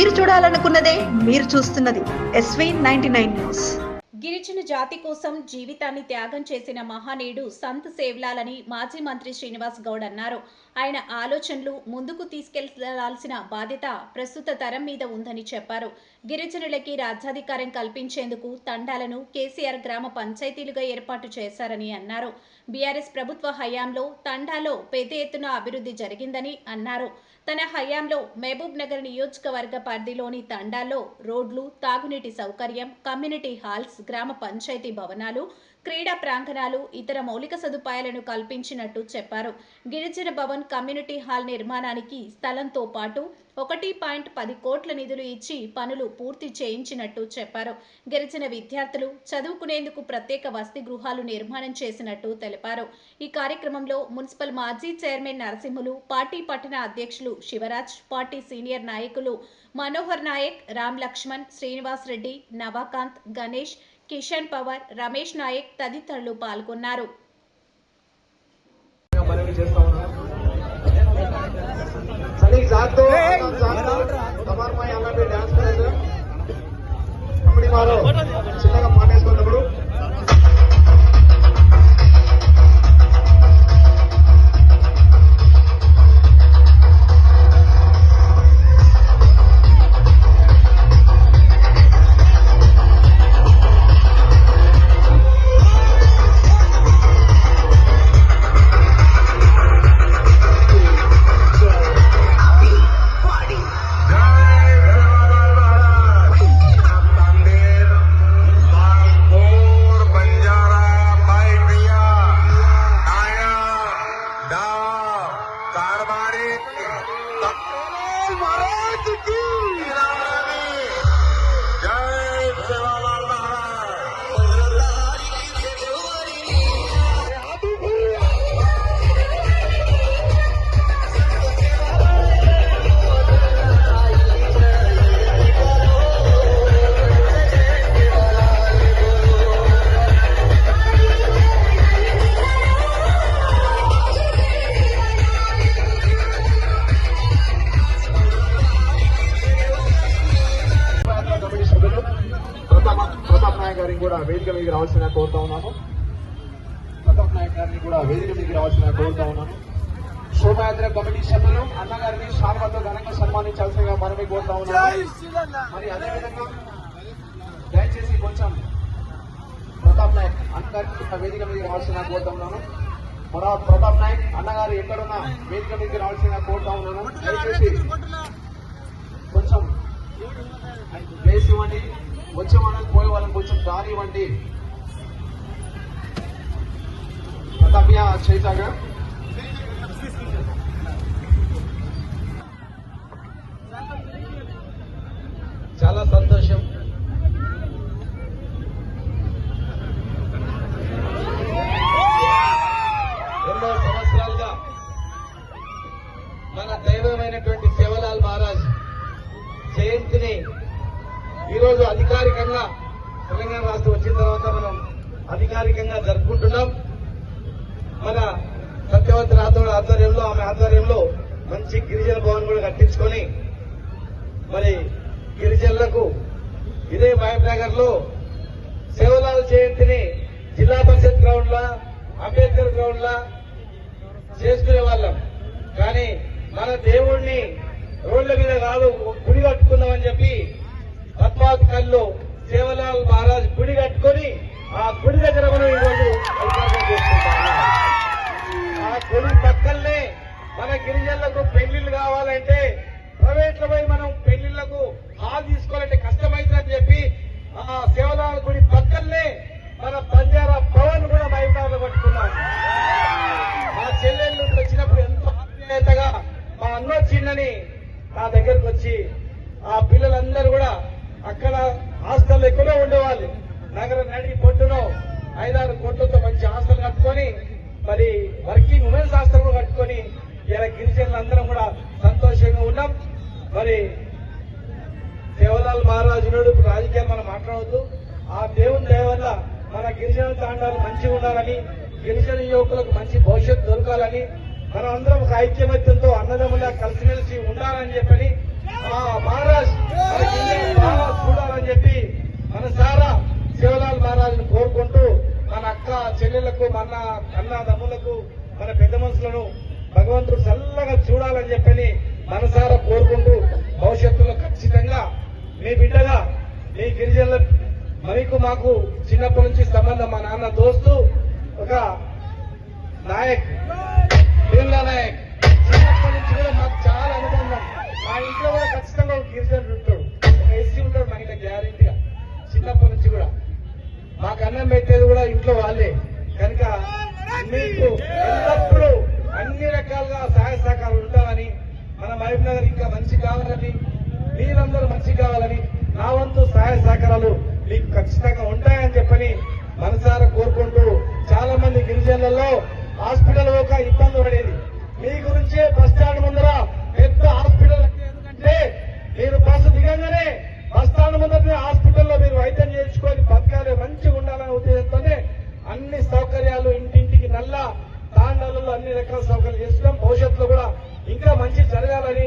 మీరు చూడాలనుకున్నదే మీరు చూస్తున్నది ఎస్వీ నైన్టీ నైన్ న్యూస్. గిరిజన జాతి కోసం జీవితాన్ని త్యాగం చేసిన మహానీయుడు సంత్ సేవ్లాలని మాజీ మంత్రి శ్రీనివాస్ గౌడ్ అన్నారు. ఆయన ఆలోచనలు ముందుకు తీసుకెళ్ళాల్సిన బాధ్యత ప్రస్తుత తరం మీద ఉందని చెప్పారు. గిరిజనులకి రాజ్యాధికారం కల్పించేందుకు తండాలను కేసీఆర్ గ్రామ పంచాయతీలుగా ఏర్పాటు చేశారని అన్నారు. బీఆర్ఎస్ ప్రభుత్వ హయాంలో తండాలో పెద్ద ఎత్తున అభివృద్ధి జరిగిందని అన్నారు. తన హయాంలో మహబూబ్ నగర్ నియోజకవర్గ పరిధిలోని తండాల్లో రోడ్లు తాగునీటి సౌకర్యం కమ్యూనిటీ హాల్స్ గ్రామ పంచాయతీ భవనాలు క్రీడా ప్రాంగణాలు ఇతర మౌలిక సదుపాయాలను కల్పించినట్టు చెప్పారు. గిరిజన భవన్ కమ్యూనిటీ హాల్ నిర్మాణానికి స్థలంతో పాటు ఒకటి పాయింట్ పది కోట్ల నిధులు ఇచ్చి పనులు పూర్తి చేయించినట్టు చెప్పారు. గిరిజన విద్యార్థులు చదువుకునేందుకు ప్రత్యేక వసతి గృహాలు నిర్మాణం చేసినట్టు తెలిపారు. ఈ కార్యక్రమంలో మున్సిపల్ మాజీ చైర్మన్ నరసింహులు పార్టీ పట్టణ అధ్యక్షులు శివరాజ్ పార్టీ సీనియర్ నాయకులు మనోహర్ నాయక్ రామ్ లక్ష్మణ్ శ్రీనివాస్ రెడ్డి నవాకాంత్ గణేష్ కిషన్ పవార్ రమేష్ నాయక్ తదితరులు పాల్గొన్నారు. साथ दो साथ दो हमारे यहाँ पे डांस करेगा हमारी मारो चिल्ला का पानी इसको दबड़ो महाराज की వేదిక మీదకి రావాల్సిన కోరుతా ఉన్నాను. ప్రతాప్ నాయక్ గారిని కూడా వేదిక మీదకి రావాల్సిన కోరుతా ఉన్నాను. శోభయాత్ర కమిటీ సభ్యులు అన్నగారిని శాల్వాతో ఘనంగా సన్మానించాల్సిందిగా మనమే కోరుతా ఉన్నాను. మరి అదేవిధంగా దయచేసి కొంచెం ప్రతాప్ నాయక్ అన్నగారికి వేదిక మీదకి రావాల్సిన కోరుతా ఉన్నాను. మన ప్రతాప్ నాయక్ అన్నగారు ఎక్కడున్నా వేదిక మీదకి రావాల్సిన కోరుతా ఉన్నాను. దయచేసి కొంచెం ప్లేస్ ఇవ్వండి వచ్చే వాళ్ళకి పోయే రానివ్వండి ప్రతాప్య చేశాగా చాలా సంతోషం. ఎన్నో సంవత్సరాలుగా మన దైవమైనటువంటి సేవలాల్ మహారాజ్ జయంతిని ఈరోజు అధికారికంగా తెలంగాణ రాష్ట్రం వచ్చిన తర్వాత మనం అధికారికంగా జరుపుకుంటున్నాం. మన సత్యవతి రాథోడ్ ఆధ్వర్యంలో ఆమె ఆధ్వర్యంలో మంచి గిరిజన భవన్ కూడా కట్టించుకొని మరి గిరిజనులకు ఇదే మహబూబ్నగర్లో సేవలాల జయంతిని జిల్లా పరిషత్ గ్రౌండ్ లా అంబేద్కర్ గ్రౌండ్ లా చేసుకునే వాళ్ళం. కానీ మన దేవుణ్ణి రోడ్ల మీద కాదు గుడి కట్టుకుందామని చెప్పి పద్మావతికల్లో సేవలాల్ మహారాజ్ గుడి కట్టుకొని ఆ గుడి దగ్గర మనం ఈరోజు ఆ గుడి పక్కనే మన గిరిజనులకు పెళ్ళిళ్ళు కావాలంటే ప్రైవేట్ల పోయి మనం పెళ్ళిళ్ళకు హాల్ తీసుకోవాలంటే కష్టమైందని చెప్పి ఆ సేవలాల్ గుడి పక్కనే మన బంజారా భవన్ కూడా మైదానంలో పట్టుకున్నాం మా చెల్లెళ్ళు వచ్చినప్పుడు ఎంతో ఆప్యాయతగా మా అన్న వచ్చిందని నా దగ్గరకు వచ్చి ఆ పిల్లలందరూ కూడా అక్కడ హాస్టల్ ఎక్కడో ఉండేవాళ్ళు నగర నడి పొట్టులో ఐదారు కోట్లతో మంచి హాస్టల్ కట్టుకొని మరి వర్కింగ్ ఉమెన్స్ హాస్టల్ కూడా కట్టుకొని ఇలా గిరిజనులందరం కూడా సంతోషంగా ఉన్నాం. మరి దేవలాల్ మహారాజునుడు ఇప్పుడు రాజకీయాలు మనం మాట్లాడవద్దు. ఆ దేవుని దయ వల్ల మన గిరిజన తాండాలు మంచిగా ఉండాలని గిరిజన యువకులకు మంచి భవిష్యత్తు దొరకాలని మనం అందరం ఒక ఐక్యమత్యంతో అన్నదమ్ములా కలిసిమెలిసి ఉండాలని చెప్పని ఆ మహారాజ్ మన గిరిజనులు బాగా చూడాలని చెప్పి మనసారా శివలాల్ మహారాజును కోరుకుంటూ మన అక్క చెల్లెళ్ళకు మన అన్న తమ్ములకు మన పెద్ద మనుషులను భగవంతుడు చల్లగా చూడాలని చెప్పని మనసారా కోరుకుంటూ భవిష్యత్తులో ఖచ్చితంగా మీ బిడ్డగా మీ గిరిజనుల మీకు మాకు చిన్నప్పటి నుంచి సంబంధం మా నాన్న దోస్తు ఒక నాయక్ భీమ్లా నాయక్. చిన్నప్పటి నుంచి కూడా మాకు చాలా అనుభవం మా ఇంట్లో కూడా ఖచ్చితంగా ఒక గిరిజనుడు ఉంటాడు. ఒక ఎస్సీ ఉంటాడు మా ఇంట్లో గ్యారెంటీగా. చిన్నప్పటి నుంచి కూడా. మాకు అన్నం పెట్టేది కూడా ఇంట్లో వాళ్ళే. కనుక మీకు ఎల్లప్పుడూ అన్ని రకాలుగా సహాయ సహకారాలు ఉండాలని మన మహబూబ్ నగర్ ఇంకా మంచి కావాలని మీరందరూ మంచి కావాలని నా వంతు సహాయ సహకారాలు మీకు ఖచ్చితంగా ఉంటాయని చెప్పని మనసారా కోరుకుంటూ చాలా మంది గిరిజనులలో హాస్పిటల్ ఒక ఇబ్బంది పడేది. మీ గురించే బస్ స్టాండ్ ముందర పెద్ద హాస్పిటల్ ఎందుకంటే మీరు బస్సు దిగంగానే బస్ స్టాండ్ ముందర హాస్పిటల్లో మీరు వైద్యం చేయించుకొని బతకాలి మంచిగా ఉండాలనే ఉద్దేశంతోనే అన్ని సౌకర్యాలు ఇంటింటికి నల్లా మండలాలలో అన్ని రకాల సౌకర్యాలు చేస్తున్నాం. భవిష్యత్తులో కూడా ఇంకా మంచి జరగాలని